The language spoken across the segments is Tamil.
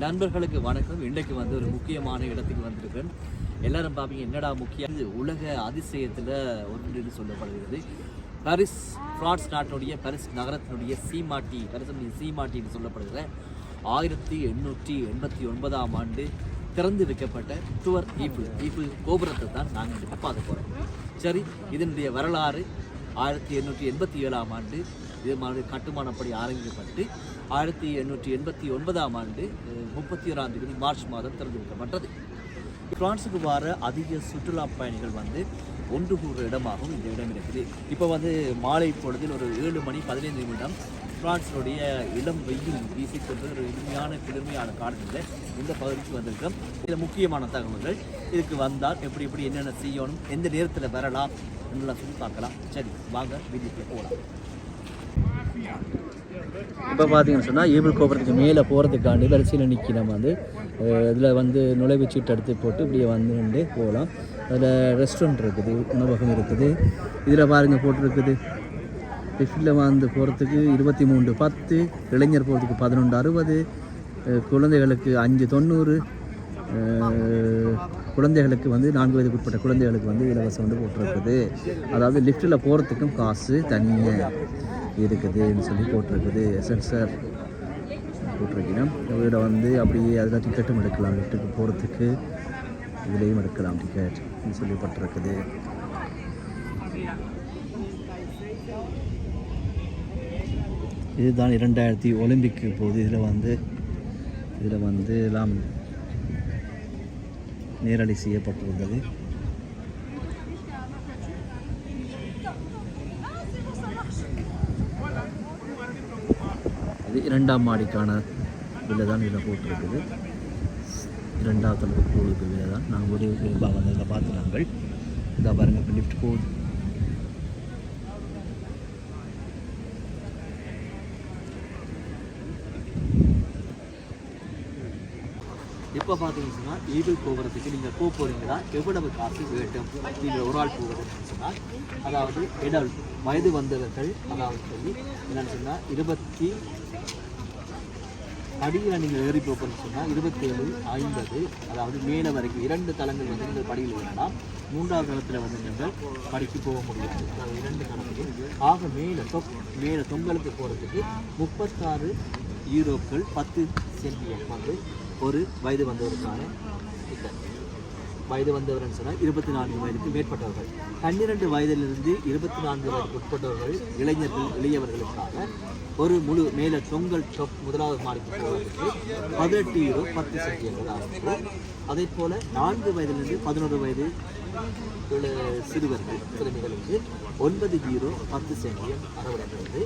நண்பர்களுக்கு வணக்கம். இன்றைக்கு வந்து ஒரு முக்கியமான இடத்துக்கு வந்திருக்கேன். எல்லாரும் பார்ப்பீங்க என்னடா முக்கியம்? இது உலக அதிசயத்தில் ஒன்று சொல்லப்படுகிறது. பாரிஸ் பிரான்ஸ் நாட்டினுடைய பாரிஸ் நகரத்தினுடைய சீமாட்டி பாரிசனுடைய சீமாட்டின்னு சொல்லப்படுகிற ஆயிரத்தி எண்ணூற்றி எண்பத்தி ஒன்பதாம் ஆண்டு திறந்து வைக்கப்பட்ட டுவர் ஈஃபிள் ஈஃபிள் கோபுரத்தை தான் நாங்கள் இன்றைக்கு பார்க்க போகிறோம் சரி இதனுடைய வரலாறு ஆயிரத்தி எண்ணூற்றி எண்பத்தி ஏழாம் ஆண்டு இது மாதிரி கட்டுமானப்படி ஆரம்பிக்கப்பட்டு ஆயிரத்தி எண்ணூற்றி எண்பத்தி ஒன்பதாம் ஆண்டு முப்பத்தி ஓராம் தேதி மார்ச் மாதம் திறந்து வைக்கப்பட்டது பிரான்ஸுக்கு வர அதிக சுற்றுலா பயணிகள் வந்து ஒன்று கூடுற இடமாகவும் இந்த இடம் இருக்குது. இப்போ வந்து மாலை பொழுதில் ஒரு ஏழு மணி பதினைந்து நிமிடம் பிரான்ஸினுடைய இளம் வெயில் வீசிக்கொண்டு ஒரு இனிமையான குளிர்மையான காலத்தில் இந்த பகுதிக்கு வந்திருக்கோம் இதில் முக்கியமான தகவல்கள் இதுக்கு வந்தால் எப்படி எப்படி என்னென்ன செய்யணும் எந்த நேரத்தில் வரலாம் என்னெல்லாம் சொல்லி பார்க்கலாம். சரி வாங்க வீட்டுக்கு போகலாம். இப்போ பார்த்தீங்கன்னு சொன்னால் ஈபிள் கோபுரத்துக்கு மேலே போகிறதுக்காண்டி வரிசையில் நிற்கி நம்ம வந்து இதில் வந்து நுழைவு சீட்டு எடுத்து போட்டு இப்படியே வந்து நின்று போகலாம் அதில் ரெஸ்டாரண்ட் இருக்குது உணவகம் இருக்குது. இதில் பாருங்கள் போட்டிருக்குது. லிஃப்ட்டில் வந்து போகிறதுக்கு இருபத்தி மூன்று பத்து. இளைஞர் போகிறதுக்கு பதினொன்று அறுபது. குழந்தைகளுக்கு அஞ்சு தொண்ணூறு. குழந்தைகளுக்கு வந்து நான்கு வயதுக்கு உட்பட்ட குழந்தைகளுக்கு வந்து இலவசம் வந்து போட்டிருக்குது. அதாவது லிஃப்ட்டில் போகிறதுக்கும் காசு தனியாக இருக்குதுன்னு சொல்லி போட்டிருக்குது. சென்சர் போட்டிருக்கீங்க இதில் வந்து அப்படியே அதில் டிக்கெட்டும் எடுக்கலாம். லிஃப்ட்டுக்கு போகிறதுக்கு இதுலேயும் எடுக்கலாம். டிக்கெட் சொல்லப்பட்டிருக்குது இதுதான் இரண்டாயிரத்தி ஒலிம்பிக்கு போது இதில் வந்து இதில் வந்து எல்லாம் நேரடி செய்யப்பட்டிருந்தது. அது இரண்டாம் மாடிக்கான விலை தான் இதில் போட்டிருக்குது. இரண்டாவது அளவுக்கு போகுது விலை தான் நாங்கள் ஒரே விரும்பாக வந்து இதில் பார்த்து நாங்கள் இதாக பாருங்கள் இப்போ லிஃப்ட் போகுது. இப்போ பார்த்தீங்கன்னா ஈபிள் போகிறதுக்கு நீங்கள் போக போகிறீங்கன்னா எவ்வளவு காசு வேண்டும்? நீங்கள் ஒரு ஆள் போகிறதுன்னு சொன்னால் அதாவது இடல் வயது வந்தவர்கள் அதாவது சொல்லி என்னன்னு சொன்னால் இருபத்தி படியில் நீங்கள் ஏறி போகணும்னு சொன்னால் இருபத்தேழு ஐம்பது அதாவது மேலே வரைக்கும் இரண்டு தளங்கள் வந்து நீங்கள் படியில் ஏறலாம். மூன்றாவது தளத்தில் வந்து நீங்கள் படிக்கு போக முடியாது. அதாவது இரண்டு தளத்துக்கு ஆக மேலே தொ மேலே தொங்கலுக்கு போகிறதுக்கு முப்பத்தாறு யூரோக்கள் பத்து சென்டிஎம் வந்து ஒரு வயது வந்தவருக்கான வயது வந்தவர்னு சொன்னால் இருபத்தி நான்கு வயதுக்கு மேற்பட்டவர்கள். பன்னிரெண்டு வயதிலிருந்து இருபத்தி நான்கு வயதுக்கு உட்பட்டவர்கள் இளைஞர்கள் இளையவர்களுக்காக ஒரு முழு மேலே தொங்கல் டொப் முதலாவது மாடிக்கு போவதற்கு பதினெட்டு யூரோ பத்து சென்டியங்கள் ஆகும். அதே போல் நான்கு வயதிலிருந்து பதினோரு வயது சிறுவர்கள் சிறுமிகளுக்கு ஒன்பது ஜீரோ பத்து சென்டியம் அறவிடப்படுது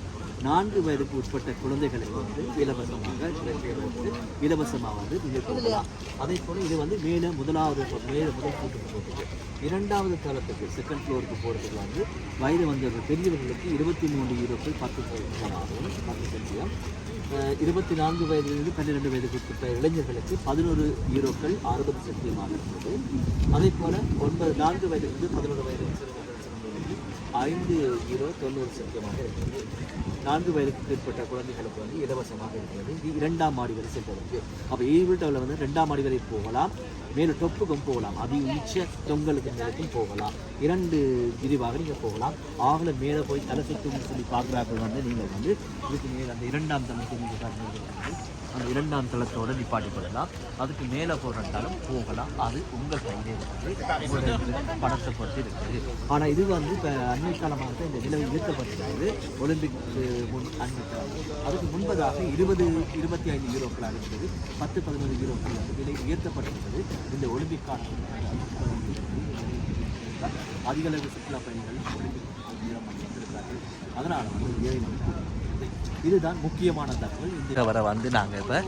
நான்கு வயதுக்கு உட்பட்ட குழந்தைகளுக்கு வந்து இலவசமாக வந்து இலவசமாக வந்து நீங்கள் கொடுக்கலாம். அதே போல் இது வந்து மேலே முதலாவது மேலே முதல் கூட்டுக்கு போகிறது இரண்டாவது தளத்துக்கு செகண்ட் ஃப்ளோருக்கு போகிறதுக்கு வந்து வயது வந்த பெரியவர்களுக்கு இருபத்தி மூன்று யூரோக்கள் பத்து சென்டியம் ஆகும். பத்து சென்டியம் இருபத்தி நான்கு வயதிலிருந்து பன்னிரெண்டு வயதுக்கு உட்பட்ட இளைஞர்களுக்கு பதினோரு யூரோக்கள் அறுபது சக்தியமாக இருந்தது அதே போல் ஒன்பது நான்கு வயதிலிருந்து பதினோரு வயது சிறுவர்கள் ஐந்து ஜீரோ தொண்ணூறு சதவீதமாக இருக்கிறது. நான்கு வயதுக்கு உட்பட்ட குழந்தைகளுக்கு வந்து இலவசமாக இருக்கிறது. இது இரண்டாம் மாடி வரை செல்வதற்கு அப்போ ஈவில் வந்து ரெண்டாம் மாடி வரை போகலாம். மேலும் டொப்புக்கும் போகலாம். அதி உச்ச தொங்கலுக்கு மேலுக்கும் போகலாம். இரண்டு விரிவாக நீங்கள் போகலாம். ஆகல மேலே போய் தலை சுற்றும் சொல்லி பார்க்குறார்கள் வந்து நீங்கள் வந்து இதுக்கு மேலே அந்த இரண்டாம் தளத்துக்கு நீங்கள் அந்த இரண்டாம் தளத்தோடு நிப்பாட்டி கொள்ளலாம். அதுக்கு மேலே போகிறதாலும் போகலாம். அது உங்கள் கையிலே இருக்குது. பணத்தை பொறுத்து இருக்குது. ஆனால் இது வந்து இப்போ அண்மை காலமாக தான் இந்த நிலவு நிறுத்தப்பட்டிருக்கிறது. ஒலிம்பிக் முன் அண்மை காலம். அதுக்கு முன்பதாக இருபது இருபத்தி ஐந்து யூரோக்களாக இருந்தது. பத்து பதினொன்று யூரோக்கள் வந்து விலை உயர்த்தப்பட்டிருந்தது. இந்த ஒலிம்பிக் காலம் சுற்றுலா பயணிகள் ஒலிம்பிக் அதனால் வந்து ஏழை இதுதான் முக்கியமான தகவல். இந்த வர வந்து நாங்கள் இப்போ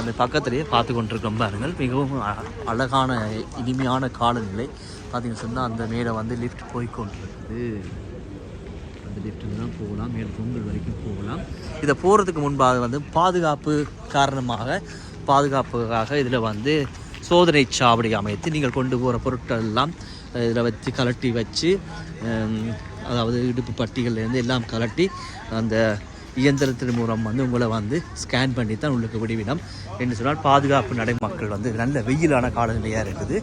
அந்த பக்கத்துலேயே பார்த்து கொண்டிருக்கோம் பாருங்கள். மிகவும் அ- அழகான இனிமையான காலநிலை. பார்த்தீங்கன்னு சொன்னால் அந்த மேலே வந்து லிஃப்ட் போய் கொண்டிருக்குது. அந்த லிஃப்ட்டில் தான் போகலாம். மேலே பொங்கல் வரைக்கும் போகலாம். இதை போகிறதுக்கு முன்பாக வந்து பாதுகாப்பு காரணமாக பாதுகாப்புக்காக இதில் வந்து சோதனை சாவடி அமைத்து நீங்கள் கொண்டு போகிற பொருட்கள் எல்லாம் இதில் வச்சு கலட்டி வச்சு அதாவது இடுப்பு பட்டிகள்லேருந்து எல்லாம் கலட்டி அந்த இயந்திரத்தின் மூலம் வந்து உங்களை வந்து ஸ்கேன் பண்ணி தான் உங்களுக்கு விடுவினம் என்று சொன்னால் பாதுகாப்பு நடை மக்கள் வந்து நல்ல வெயிலான காலநிலையாக இருக்குது.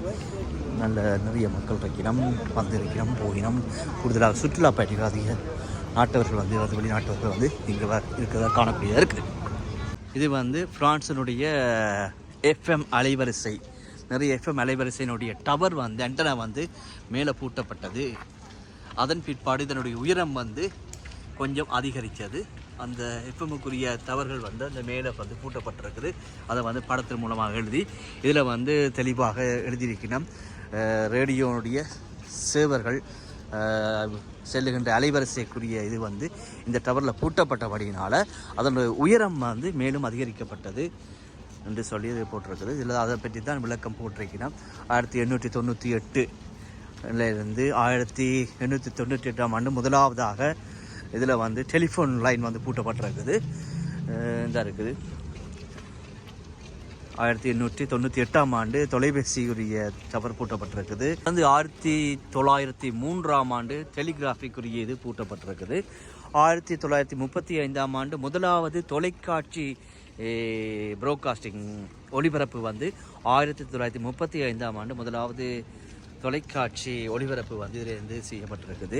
நல்ல நிறைய மக்கள் இருக்கிறோம் வந்திருக்கிறோம் போயினோம் கூடுதலாக சுற்றுலா பயணிகள் அதிக நாட்டவர்கள் வந்து வந்து வெளிநாட்டவர்கள் வந்து இங்கே இருக்கிறதா காணக்கூடியதாக இருக்குது. இது வந்து பிரான்ஸினுடைய எஃப்எம் அலைவரிசை. நிறைய எஃப்எம் அலைவரிசையினுடைய டவர் வந்து அண்டனா வந்து மேலே பூட்டப்பட்டது. அதன் பிற்பாடு இதனுடைய உயரம் வந்து கொஞ்சம் அதிகரித்தது. அந்த எஃப்எம்முக்குரிய தவறுகள் வந்து அந்த மேலே வந்து பூட்டப்பட்டிருக்குது. அதை வந்து படத்தின் மூலமாக எழுதி இதில் வந்து தெளிவாக எழுதியிருக்கணும் ரேடியோனுடைய சேவர்கள் செல்லுகின்ற அலைவரிசைக்குரிய இது வந்து இந்த டவரில் பூட்டப்பட்டபடியினால் அதனுடைய உயரம் வந்து மேலும் அதிகரிக்கப்பட்டது என்று சொல்லி இது போட்டிருக்குது. இதில் அதை பற்றி தான் விளக்கம் போட்டிருக்கிறோம். ஆயிரத்தி எண்ணூற்றி தொண்ணூற்றி எட்டு இருந்து ஆயிரத்தி எண்ணூற்றி தொண்ணூற்றி எட்டாம் ஆண்டு முதலாவதாக இதில் வந்து டெலிஃபோன் லைன் வந்து பூட்டப்பட்டிருக்குது. இதாக இந்த இருக்குது. ஆயிரத்தி எண்ணூற்றி தொண்ணூற்றி எட்டாம் ஆண்டு தொலைபேசியுரிய டவர் பூட்டப்பட்டிருக்குது. வந்து ஆயிரத்தி தொள்ளாயிரத்தி மூன்றாம் ஆண்டு டெலிகிராஃபிக்குரிய இது பூட்டப்பட்டிருக்குது. ஆயிரத்தி தொள்ளாயிரத்தி முப்பத்தி ஐந்தாம் ஆண்டு முதலாவது தொலைக்காட்சி ப்ரோட்காஸ்டிங் ஒளிபரப்பு வந்து ஆயிரத்தி தொள்ளாயிரத்தி முப்பத்தி ஐந்தாம் ஆண்டு முதலாவது தொலைக்காட்சி ஒளிபரப்பு வந்து இதிலிருந்து செய்யப்பட்டிருக்குது.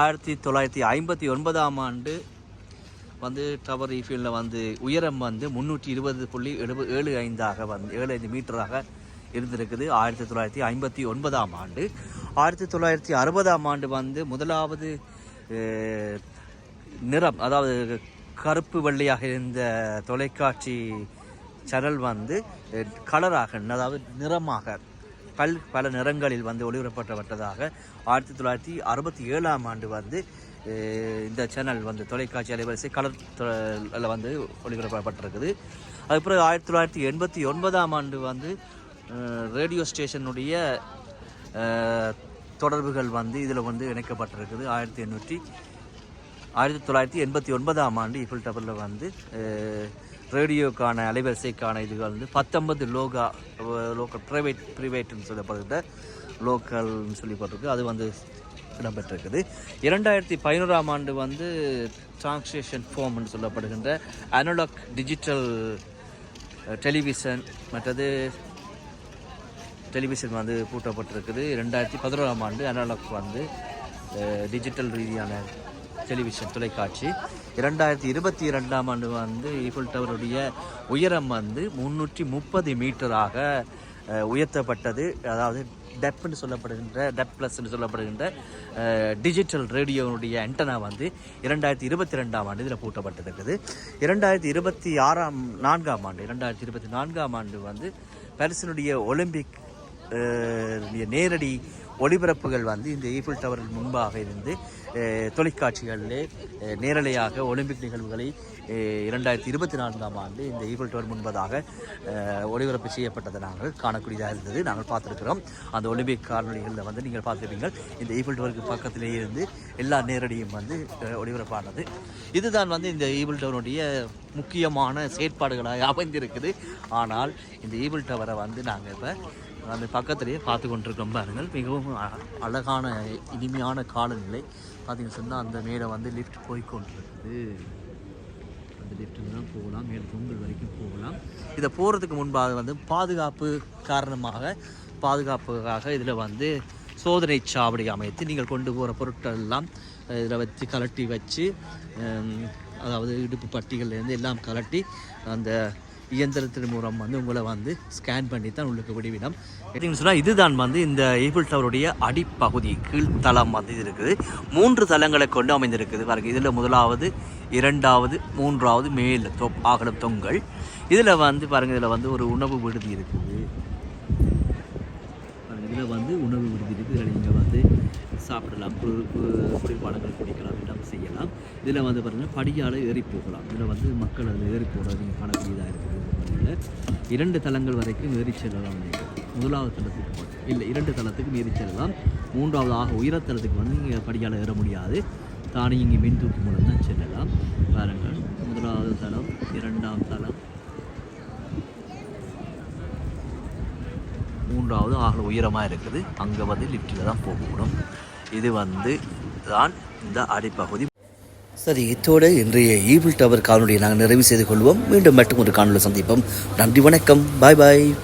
ஆயிரத்தி தொள்ளாயிரத்தி ஐம்பத்தி ஒன்பதாம் ஆண்டு வந்து டவர் ஈஃபீல்டில் வந்து உயரம் வந்து முந்நூற்றி இருபது புள்ளி எழுபது ஏழு ஐந்தாக வந்து ஏழு ஐந்து மீட்டராக இருந்திருக்குது. ஆயிரத்தி தொள்ளாயிரத்தி ஐம்பத்தி ஒன்பதாம் ஆண்டு. ஆயிரத்தி தொள்ளாயிரத்தி அறுபதாம் ஆண்டு வந்து முதலாவது நிறம் அதாவது கருப்பு வெள்ளையாக இருந்த தொலைக்காட்சி சேனல் வந்து கலராக அதாவது நிறமாக பல் பல நிறங்களில் வந்து ஒளிபரப்பப்பட்டதாக ஆயிரத்தி தொள்ளாயிரத்தி அறுபத்தி ஏழாம் ஆண்டு வந்து இந்த சேனல் வந்து தொலைக்காட்சி அலைவரிசை கலர் தொ- வந்து ஒளிபரப்பப்பட்டிருக்குது. அதுக்கப்புறம் ஆயிரத்தி தொள்ளாயிரத்தி எண்பத்தி ஒன்பதாம் ஆண்டு வந்து ரேடியோ ஸ்டேஷனுடைய தொடர்புகள் வந்து இதில் வந்து இணைக்கப்பட்டிருக்குது. ஆயிரத்தி எண்ணூற்றி ஆயிரத்தி தொள்ளாயிரத்தி எண்பத்தி ஒன்பதாம் ஆண்டு இஃபில் டபுளில் வந்து ரேடியோக்கான அலைவரிசைக்கான இதுகள் வந்து பத்தொன்பது லோகா லோக்கல் ப்ரைவேட் ப்ரைவேட்னு சொல்லப்படுகிற லோக்கல்னு சொல்லப்பட்டிருக்கு அது வந்து இடம்பெற்றிருக்குது. இரண்டாயிரத்தி பதினோராம் ஆண்டு வந்து டிரான்ஸ்லேஷன் ஃபோம்னு சொல்லப்படுகின்ற அனலாக் டிஜிட்டல் டெலிவிஷன் மற்றது டெலிவிஷன் வந்து பூட்டப்பட்டிருக்குது. ரெண்டாயிரத்தி பதினோராம் ஆண்டு அனலாக் வந்து டிஜிட்டல் ரீதியான டெலிவிஷன் தொலைக்காட்சி. இரண்டாயிரத்தி இருபத்தி இரண்டாம் ஆண்டு வந்து ஈஃபில் டவருடைய உயரம் வந்து முந்நூற்றி முப்பது மீட்டராக உயர்த்தப்பட்டது. அதாவது டெப்னு சொல்லப்படுகின்ற டெப் ப்ளஸ்ன்னு சொல்லப்படுகின்ற டிஜிட்டல் ரேடியோனுடைய ஆண்டனா வந்து இரண்டாயிரத்தி இருபத்தி ரெண்டாம் ஆண்டு இதில் பூட்டப்பட்டிருக்குது இரண்டாயிரத்தி இருபத்தி ஆறாம் நான்காம் ஆண்டு இரண்டாயிரத்தி இருபத்தி நான்காம் ஆண்டு வந்து பாரிஸினுடைய ஒலிம்பிக் நேரடி ஒளிபரப்புகள் வந்து இந்த ஈஃபில் டவர் முன்பாக இருந்து தொலைக்காட்சிகளிலே நேரலையாக ஒலிம்பிக் நிகழ்வுகளை இரண்டாயிரத்தி இருபத்தி நான்காம் ஆண்டு இந்த ஈஃபில் டவர் முன்பதாக ஒளிபரப்பு செய்யப்பட்டதை நாங்கள் காணக்கூடியதாக இருந்தது. நாங்கள் பார்த்துருக்கிறோம். அந்த ஒலிம்பிக் காணொலிகளில் வந்து நீங்கள் பார்த்துருப்பீங்கள் இந்த ஈஃபில் டவருக்கு பக்கத்திலே இருந்து எல்லா நேரடியும் வந்து ஒளிபரப்பானது. இதுதான் வந்து இந்த ஈபிள் டவருடைய முக்கியமான செயற்பாடுகளாக அமைந்திருக்குது. ஆனால் இந்த ஈபிள் டவரை வந்து நாங்கள் இப்போ அந்த பக்கத்திலேயே பார்த்து கொண்டிருக்கிறோம் பாருங்கள். மிகவும் அ- அழகான இனிமையான காலநிலை. பார்த்தீங்கன்னு சொன்னால் அந்த மேலே வந்து லிஃப்ட் போய்கொண்டிருக்குது அந்த லிஃப்ட்டில் தான் போகலாம். மேலே பொங்கல் வரைக்கும் போகலாம். இதை போகிறதுக்கு முன்பாக வந்து பாதுகாப்பு காரணமாக பாதுகாப்புக்காக இதில் வந்து சோதனை சாவடி அமைத்து நீங்கள் கொண்டு போகிற பொருட்கள் எல்லாம் இதில் வச்சு கலட்டி வச்சு அதாவது இடுப்பு பட்டிகள்லேருந்து எல்லாம் கலட்டி அந்த இயந்திரத்தின் மூலம் வந்து உங்களை வந்து ஸ்கேன் பண்ணி தான் உங்களுக்கு விடுவிடும். எப்படின்னு சொன்னால் இதுதான் வந்து இந்த ஈபிள் டவருடைய அடிப்பகுதி கீழ்த்தளம் வந்து இது இருக்குது. மூன்று தளங்களை கொண்டு அமைந்திருக்குது பாருங்கள் இதில் முதலாவது இரண்டாவது மூன்றாவது மேல் தொ ஆகலம் தொங்கல். இதில் வந்து பாருங்கள் இதில் வந்து ஒரு உணவு விடுதி இருக்குது. இதில் வந்து உணவு விடுதி இருக்குது. இதில் நீங்கள் வந்து சாப்பிடலாம் குளிர் குளிர்பானங்கள் குடிக்கலாம் எல்லாம் செய்யலாம். இதில் வந்து பார்த்திங்கன்னா படியால் ஏறி போகலாம். இதில் வந்து மக்கள் அதில் ஏறி போகிறது நீங்கள் காணக்கூடியதாக இருக்குது இரண்டு தளங்கள் வரைக்கும் ஏறி செல்லலாம் நீங்கள். முதலாவது தளத்துக்கு இல்லை இரண்டு தளத்துக்கு ஏறி செல்லலாம். மூன்றாவது ஆக உயரத்தளத்துக்கு வந்து இங்கே படியால் ஏற முடியாது. தானே இங்கே மின் தூக்கி மூலம் தான் செல்லலாம். பாருங்கள் முதலாவது தளம் இரண்டாம் தளம். மூன்றாவது ஆக உயரமாக இருக்குது. அங்கே வந்து லிஃப்டில் தான் போகணும். இது வந்து தான் இந்த அடிப்பகுதி. சரி இத்தோடு இன்றைய ஈவில் டவர் காணொலியை நாங்கள் நிறைவு செய்து கொள்வோம். மீண்டும் மட்டும் ஒரு காணொலி சந்திப்போம். நன்றி வணக்கம். பாய் பாய்